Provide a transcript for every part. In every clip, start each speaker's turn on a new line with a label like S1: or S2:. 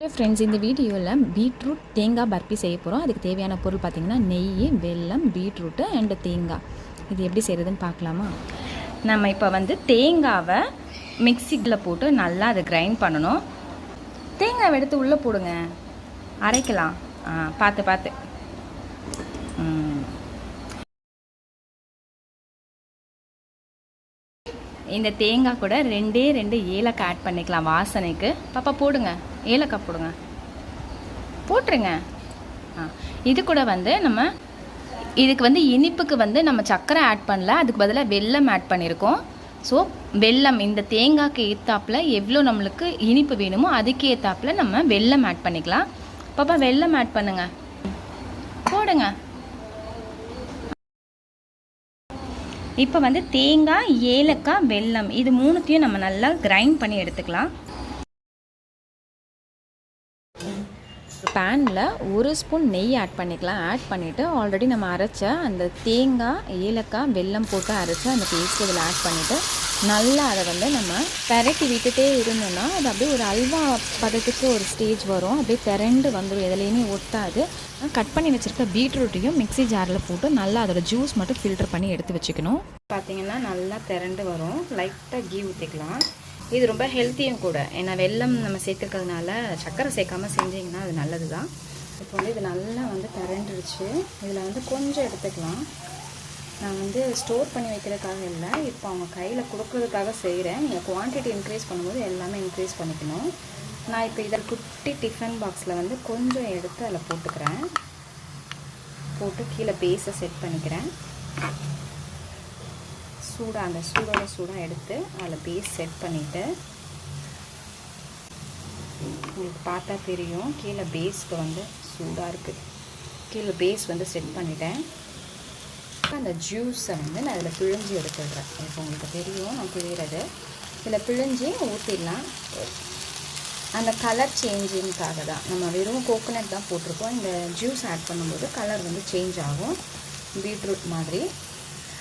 S1: Hello friends இந்த வீடியோவில் beetroot தேங்காய் பர்பி செய்ய போகிறோம் அதுக்கு தேவையான பொருள் பார்த்திங்கன்னா நெய் வெல்லம் பீட்ரூட்டு அண்டு தேங்காய். இது எப்படி செய்கிறதுன்னு பார்க்கலாமா நம்ம இப்போ வந்து தேங்காவை மிக்சிக்கில் போட்டு நல்லா அதை கிரைண்ட் பண்ணணும். தேங்காவை எடுத்து உள்ளே போடுங்க. அரைக்கலாம். ஆ பார்த்து பார்த்து. இந்த தேங்காய் கூட ரெண்டே ரெண்டு ஏலக்காய் ஆட் பண்ணிக்கலாம் வாசனைக்கு. பாப்பா போடுங்க. ஏலக்காய் போடுங்க. போட்டுருங்க. ஆ இது கூட வந்து நம்ம இதுக்கு வந்து இனிப்புக்கு வந்து நம்ம சர்க்கரை ஆட் பண்ணல. அதுக்கு பதிலாக வெல்லம் ஆட் பண்ணியிருக்கோம் ஸோ வெல்லம் இந்த தேங்காய்க்கு ஏற்றாப்பில் எவ்வளோ நம்மளுக்கு இனிப்பு வேணுமோ அதுக்கு ஏற்றாப்பில் நம்ம வெல்லம் ஆட் பண்ணிக்கலாம். பாப்பா வெல்லம் ஆட் பண்ணுங்கள் போடுங்க. இப்போ வந்து தேங்காய் ஏலக்காய் வெல்லம் இது மூணுத்தையும் நம்ம நல்லா கிரைண்ட் பண்ணி எடுத்துக்கலாம். பேனில் ஒரு ஸ்பூன் நெய் ஆட் பண்ணிக்கலாம். ஆட் பண்ணிவிட்டு ஆல்ரெடி நம்ம அரைச்ச அந்த தேங்காய் ஏலக்காய் வெல்லம் போட்டு அரைச்ச அந்த பேஸ்ட் இதில் ஆட் பண்ணிவிட்டு நல்லா அதை வந்து நம்ம பெரட்டி விட்டுட்டே இருந்தோம்னா அது அப்படியே ஒரு அல்வா பதத்துக்கு ஒரு ஸ்டேஜ் வரும். அப்படியே திரண்டு வந்துடும் எதுலேயுமே ஒட்டாது. கட் பண்ணி வச்சுருக்க பீட்ரூட்டையும் மிக்ஸி ஜாரில் போட்டு நல்லா அதோட ஜூஸ் மட்டும் ஃபில்டர் பண்ணி எடுத்து வச்சுக்கணும். பார்த்தீங்கன்னா நல்லா திரண்டு வரும். லைட்டாக கீ ஊற்றிக்கலாம் இது ரொம்ப ஹெல்த்தியும் கூட. ஏன்னா வெள்ளம் நம்ம சேர்த்துக்கிறதுனால சர்க்கரை சேர்க்காமல் செஞ்சிங்கன்னா அது நல்லது தான் இப்போ வந்து இது நல்லா வந்து கரண்டுருச்சு இதில் வந்து கொஞ்சம் எடுத்துக்கலாம். நான் வந்து ஸ்டோர் பண்ணி வைக்கிறதுக்காக இல்லை. இப்போ அவங்க கையில் கொடுக்கறதுக்காக செய்கிறேன் நீங்கள் குவான்டிட்டி இன்க்ரீஸ் பண்ணும்போது எல்லாமே இன்க்ரீஸ் பண்ணிக்கணும். நான் இப்போ இதை குட்டி டிஃபன் பாக்ஸில் வந்து கொஞ்சம் எடுத்து அதில் போட்டுக்கிறேன். போட்டு கீழே பேஸை செட் பண்ணிக்கிறேன். சூடாக அந்த சூடோட சூடாக எடுத்து அதில் பேஸ் செட் பண்ணிவிட்டு உங்களுக்கு பார்த்தா தெரியும் கீழே பேஸ்க்கு வந்து சூடாக இருக்குது கீழே பேஸ் வந்து செட் பண்ணிட்டேன். அந்த ஜூஸை வந்து நான் அதில் பிழிஞ்சு எடுத்துடுறேன். இப்போ உங்களுக்கு தெரியும் நான் பிழிகிறது இதில் பிழிஞ்சு ஊற்றிடலாம் அந்த கலர் சேஞ்சிங்காக தான். நம்ம வெறும் கோகோனட் தான் போட்டிருக்கோம். இந்த ஜூஸ் ஆட் பண்ணும்போது கலர் வந்து சேஞ்ச் ஆகும். பீட்ரூட் மாதிரி.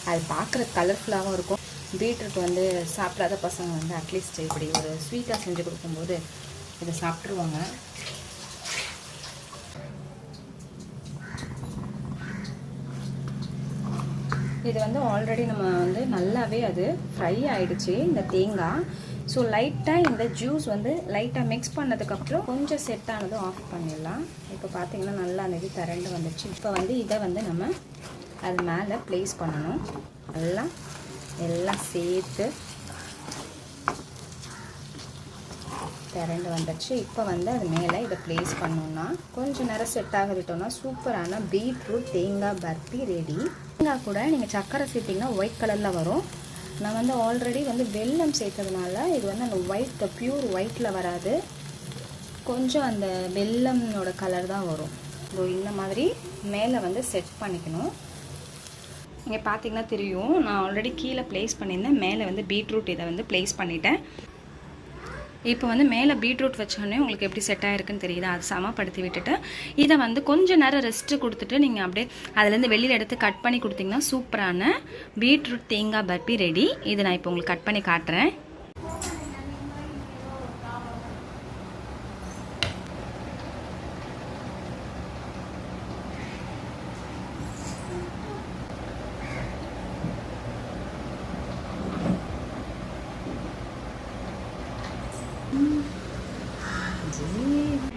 S1: அது பார்க்குற கலர்ஃபுல்லாகவும் இருக்கும். பீட்ரூட் வந்து சாப்பிடாத பசங்க வந்து அட்லீஸ்ட் இப்படி ஒரு ஸ்வீட்டாக செஞ்சு கொடுக்கும்போது இதை சாப்பிட்ருவாங்க இது வந்து ஆல்ரெடி நம்ம வந்து நல்லாவே அது ஃப்ரை ஆகிடுச்சு இந்த தேங்காய். ஸோ லைட்டாக இந்த ஜூஸ் வந்து லைட்டாக மிக்ஸ் பண்ணதுக்கப்புறம் கொஞ்சம் செட் ஆனதும் ஆஃப் பண்ணிடலாம். இப்போ பார்த்தீங்கன்னா நல்லா அந்த இது திரண்டு வந்துடுச்சு இப்போ வந்து இதை வந்து நம்ம அது மேலே ப்ளேஸ் பண்ணணும். எல்லாம் எல்லாம் சேர்த்து திரண்டு வந்துடுச்சு. இப்போ வந்து அது மேலே இதை ப்ளேஸ் பண்ணோம்னா கொஞ்சம் நேரம் செட் ஆக விட்டோம்னா சூப்பரான பீட்ரூட் தேங்காய் பர்பி ரெடி தேங்காய் கூட நீங்கள் சக்கரை சேர்த்திங்கன்னா ஒயிட் கலரில் வரும். நான் வந்து ஆல்ரெடி வந்து வெல்லம் சேர்த்ததுனால இது வந்து அந்த ஒயிட் பியூர் ஒயிட்டில் வராது. கொஞ்சம் அந்த வெல்லம்னோட கலர் தான் வரும். ஸோ இந்த மாதிரி மேலே வந்து செட் பண்ணிக்கணும். இங்கே பார்த்தீங்கன்னா தெரியும். நான் ஆல்ரெடி கீழே ப்ளேஸ் பண்ணியிருந்தேன். மேலே வந்து பீட்ரூட் இதை வந்து ப்ளேஸ் பண்ணிட்டேன். இப்போ வந்து மேலே பீட்ரூட் வச்சோடனே உங்களுக்கு எப்படி செட் ஆகிருக்குன்னு தெரியுது? அது சமப்படுத்தி விட்டுட்டு இதை வந்து கொஞ்சம் நேரம் ரெஸ்ட்டு கொடுத்துட்டு நீங்கள் அப்படியே அதுலேருந்து வெளியில் எடுத்து கட் பண்ணி கொடுத்தீங்கன்னா சூப்பரான பீட்ரூட் தேங்காய் பர்பி ரெடி இதை நான் இப்போ உங்களுக்கு கட் பண்ணி காட்டுறேன். sim